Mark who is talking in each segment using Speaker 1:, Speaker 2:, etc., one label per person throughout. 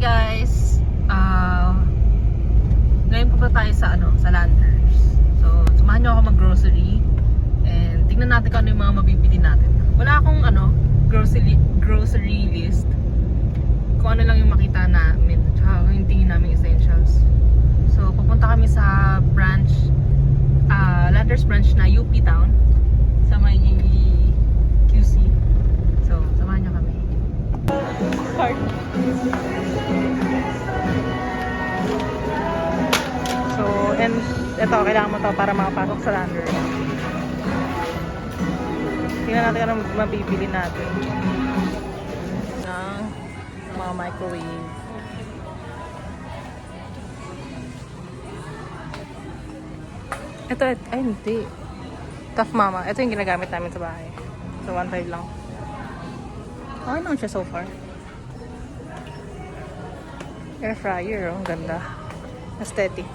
Speaker 1: guys! Ah, ngayon po tayo sa ano, sa Landers. So, samahan niyo ako mag-grocery and tingnan natin kung ano yung mga mabibili natin. Wala akong ano, grocery grocery list. Kung ano lang yung makita namin, tsaka yung tingin namin essentials. So, pupunta kami sa branch, ah, Landers branch na UP Town sa may QC. So, samahan niyo kami. Cart. So, and ito, kailangan mo to para makapasok sa lander. Tingnan natin anong mabibili natin. Ng mga microwave. Ito, et- ay hindi. Tough Mama. Ito yung ginagamit namin sa bahay. So, 1.5 lang. Okay naman siya so far. Air fryer, oh. Ang ganda. Aesthetic.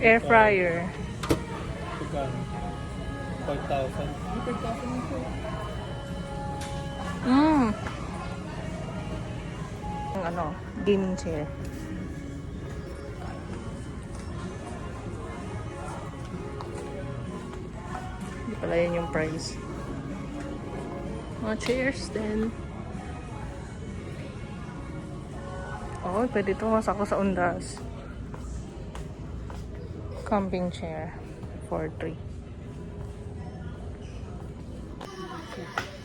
Speaker 1: Air fryer.
Speaker 2: Magkano? 5,000?
Speaker 1: Mm. Ang ano, gaming chair. Hindi pala yun yung price. Mga chairs din. Oh, pwede ito masako sa undas. Camping chair for 3.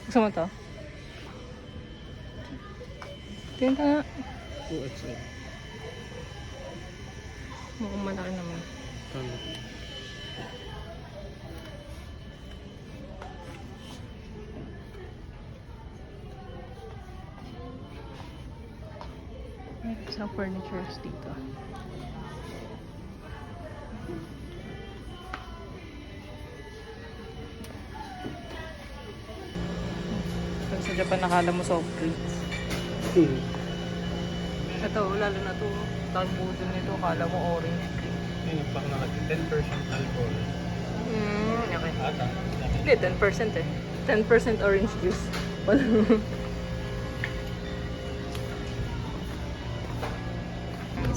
Speaker 1: Gusto mo to? Ka nga.
Speaker 2: 2XL.
Speaker 1: Mukhang malaki naman.
Speaker 2: Ano?
Speaker 1: May isang furnitures dito. Pag sa Japan nakala mo soft drinks.
Speaker 2: Hmm.
Speaker 1: Ito, lalo na to. Talbudon nito, kala mo orange drink.
Speaker 2: Ayun, pang nakalagay. 10% alcohol.
Speaker 1: Mm, okay.
Speaker 2: Ata.
Speaker 1: Hindi, 10% eh. 10% orange juice.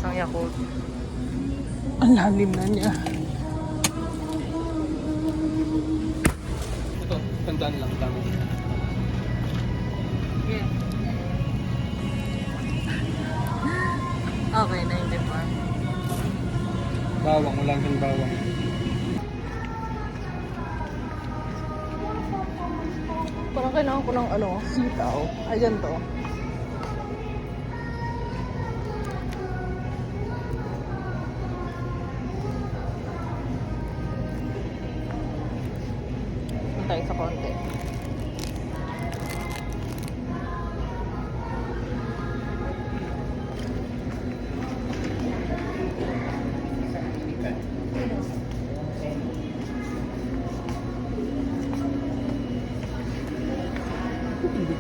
Speaker 1: Isang Yakult. Ang lalim na niya.
Speaker 2: Ito, tandaan lang. Tama.
Speaker 1: Yeah. Okay, 94.
Speaker 2: Bawang. Wala kang bawang.
Speaker 1: Parang kailangan ko ng ano, sitaw. Ay, ganito.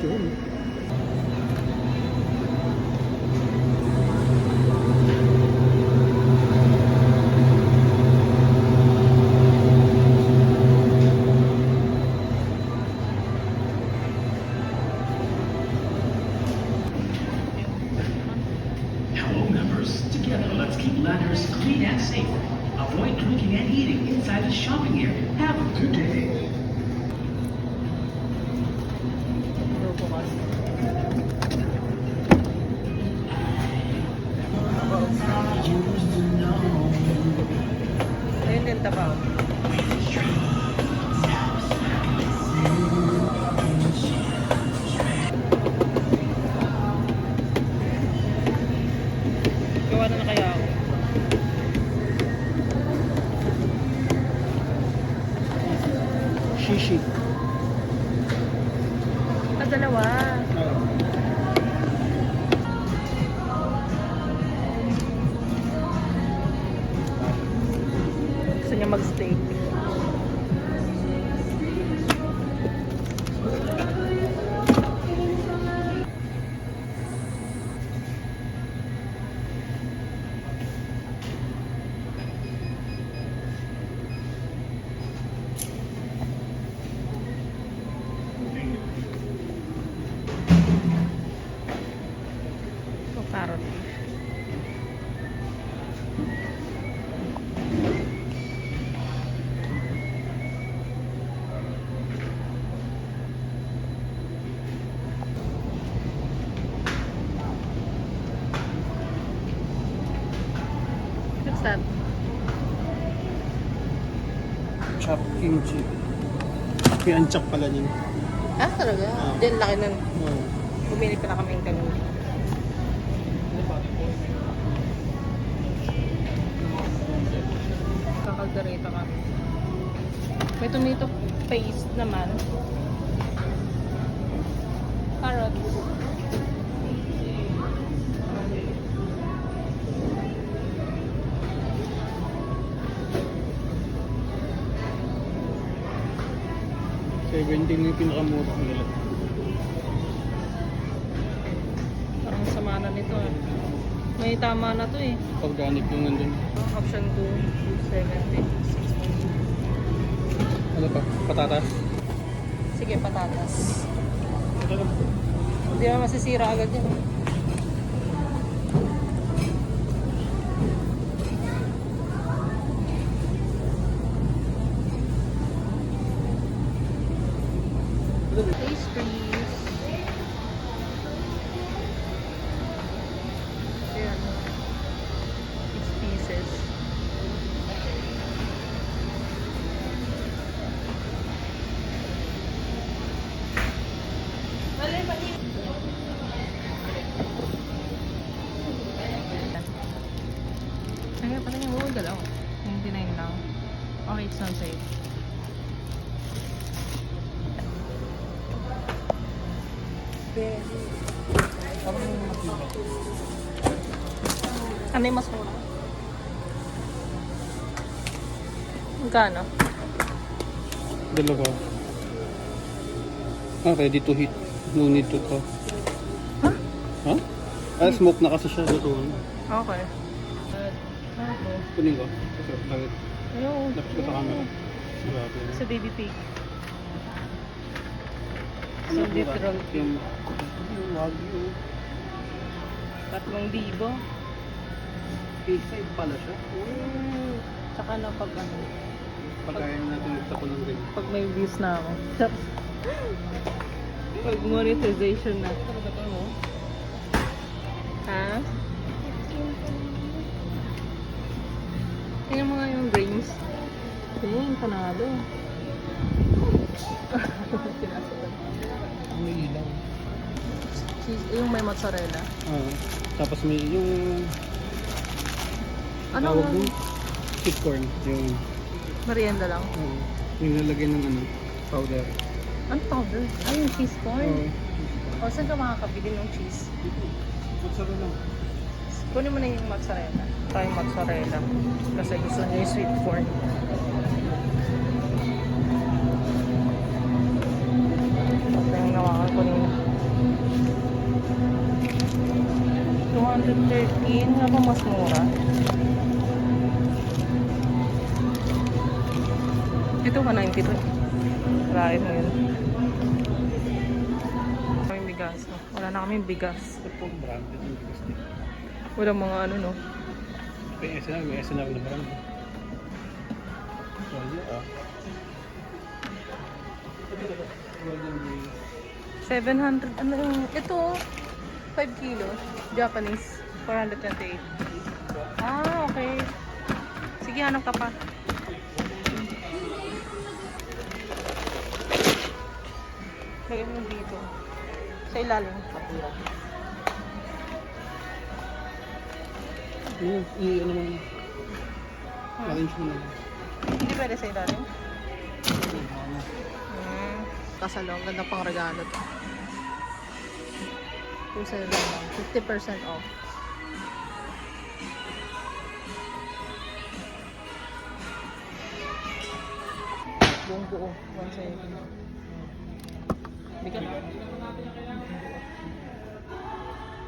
Speaker 2: Hindi ko yun.
Speaker 1: Gawa na na kaya ako.
Speaker 2: Shishi.
Speaker 1: Ah, dalawa. That?
Speaker 2: Chop kimchi. Yan chop pala niya.
Speaker 1: Ah, talaga?
Speaker 2: Ah.
Speaker 1: Diyan laki nun.
Speaker 2: Oh.
Speaker 1: Bumili pala kami ng kanina. Kakaldereta kami. May tomato paste naman. Carrots.
Speaker 2: Seventeen yung pinakamura nila.
Speaker 1: May tama na to eh.
Speaker 2: Organic yung nandun.
Speaker 1: Option 2, 70.
Speaker 2: Ano pa? Patatas?
Speaker 1: Sige, patatas. Hindi naman masisira agad yan. Pastries. Kaya pala yung oh, dalaw. 99 lang. Okay, it's on sale. Ano yung mas mura? Magkano?
Speaker 2: Dalawa. Ah, ready to heat. No need to thaw.
Speaker 1: Ha?
Speaker 2: Ha? Ah, smoke na kasi siya. Luto na.
Speaker 1: Okay. Ano?
Speaker 2: Kunin ko. Kasi bakit?
Speaker 1: Ayun.
Speaker 2: Lapit ko sa camera. Grabe.
Speaker 1: Sa baby pig.
Speaker 2: Ba?
Speaker 1: roll.
Speaker 2: Yung wagyu.
Speaker 1: Tatlong libo.
Speaker 2: K5 pala siya.
Speaker 1: Mm. Tsaka na pag ano,
Speaker 2: Pagkain natin sa kulong rin.
Speaker 1: pag may views na ako. pag monetization na. Ha? Tingnan mo nga yung rings. Tingnan. Pinasok.
Speaker 2: May ilaw.
Speaker 1: Cheese, yung may mozzarella.
Speaker 2: Ah, tapos may yung
Speaker 1: Ano?
Speaker 2: tawag doon? Sweet corn. Yung,
Speaker 1: Merienda lang.
Speaker 2: uh, yung nalagyan ng ano, powder.
Speaker 1: Ano powder? Ay, yung cheese corn.
Speaker 2: Oh,
Speaker 1: O, saan ka makakabili ng cheese?
Speaker 2: Lang.
Speaker 1: Kunin mo na yung mozzarella. Try mozzarella. Kasi gusto niya yung sweet corn. Ito yung nawakan ko nila. 213. Nga ba mas mura? Ito ka 92. Try mo yun. Kaming bigas. Wala na kaming bigas. Wala mga ano no.
Speaker 2: May SNR, may SNR na brand. Wala ah.
Speaker 1: 700, ano yung, ito, 5 kilo, Japanese, 428. Ah, okay. Sige, hanap ka pa. Lagyan mo dito. Sa ilalim.
Speaker 2: Yung, i, ano man, arrange mo na.
Speaker 1: Hindi pwede sa ilalim? Hmm. Kasalong, ganda pang regalo to. Yung sa ilalim, 50% off. Buong buo, 170. Bigat. May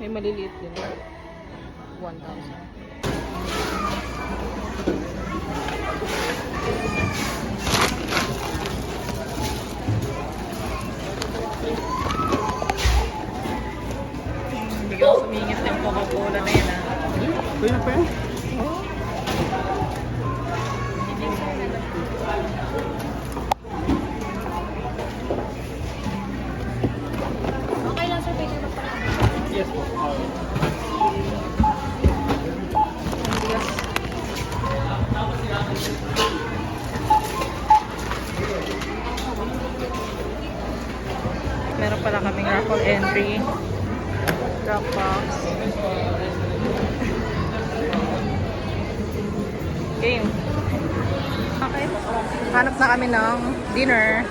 Speaker 1: maliliit din. 1,000. Biglang sumingit yung Coca-Cola
Speaker 2: na pa yan.
Speaker 1: Meron pala kaming raffle entry. Dropbox. Game. Okay. Hanap na kami ng dinner.